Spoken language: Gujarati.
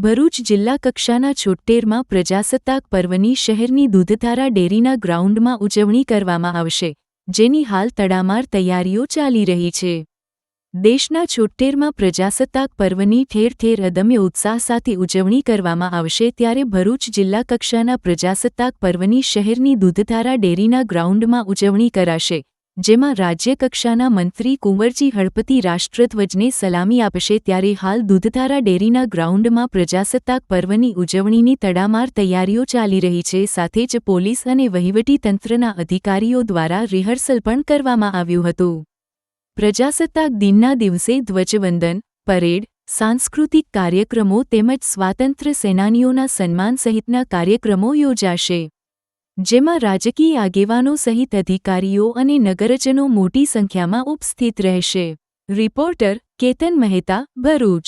ભરૂચ જિલ્લા કક્ષાના છોટ્ટેરમાં પ્રજાસત્તાક પર્વની શહેરની દૂધધારા ડેરીના ગ્રાઉન્ડમાં ઉજવણી કરવામાં આવશે, જેની હાલ તડામાર તૈયારીઓ ચાલી રહી છે. દેશના છોટ્ટેરમાં પ્રજાસત્તાક પર્વની ઠેર ઠેર અદમ્ય ઉત્સાહ સાથે ઉજવણી કરવામાં આવશે ત્યારે ભરૂચ જિલ્લા કક્ષાના પ્રજાસત્તાક પર્વની શહેરની દૂધધારા ડેરીના ગ્રાઉન્ડમાં ઉજવણી કરાશે જેમાં રાજ્યકક્ષાના મંત્રી કુંવરજી હળપતિ રાષ્ટ્રધ્વજને સલામી આપશે ત્યારે હાલ દૂધધારા ડેરીના ગ્રાઉન્ડમાં પ્રજાસત્તાક પર્વની ઉજવણીની તડામાર તૈયારીઓ ચાલી રહી છે. સાથે જ પોલીસ અને વહીવટીતંત્રના અધિકારીઓ દ્વારા રિહર્સલ પણ કરવામાં આવ્યું હતું. પ્રજાસત્તાક દિનના દિવસે ધ્વજવંદન, પરેડ, સાંસ્કૃતિક કાર્યક્રમો તેમજ સ્વાતંત્ર્ય સેનાનીઓના સન્માન સહિતના કાર્યક્રમો યોજાશે. જેમાં રાજકીય આગેવાનો સહિત અધિકારીઓ અને નગરજનો મોટી સંખ્યામાં ઉપસ્થિત રહેશે. રિપોર્ટર કેતન મહેતા ભરૂચ.